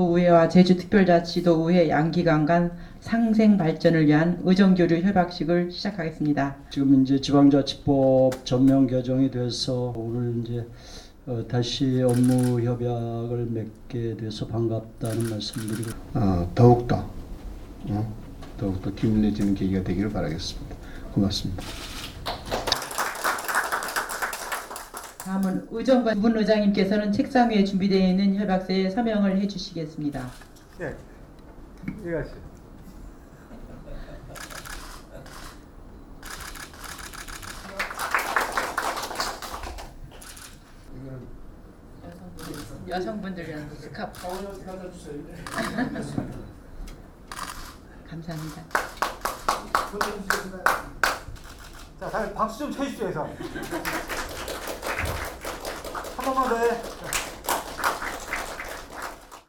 의회와 제주특별자치도의회 양기관 간 상생 발전을 위한 의정교류 협약식을 시작하겠습니다. 지금 이제 지방자치법 전면 개정이 돼서 오늘 이제 어, 다시 업무 협약을 맺게 돼서 반갑다는 말씀드리고 어, 더욱더 어, 더욱더 기민해지는 계기가 되기를 바라겠습니다. 고맙습니다. 다음은 의정과 부분 의장님께서는 책상 위에 준비되어 있는 협약서에 서명을 해주시겠습니다. 예. 이해하시. 여성분들 위한 스카프. 감사합니다. 자, 다들 박수 좀 쳐주십시 오, 해서. 한 번만 더 해.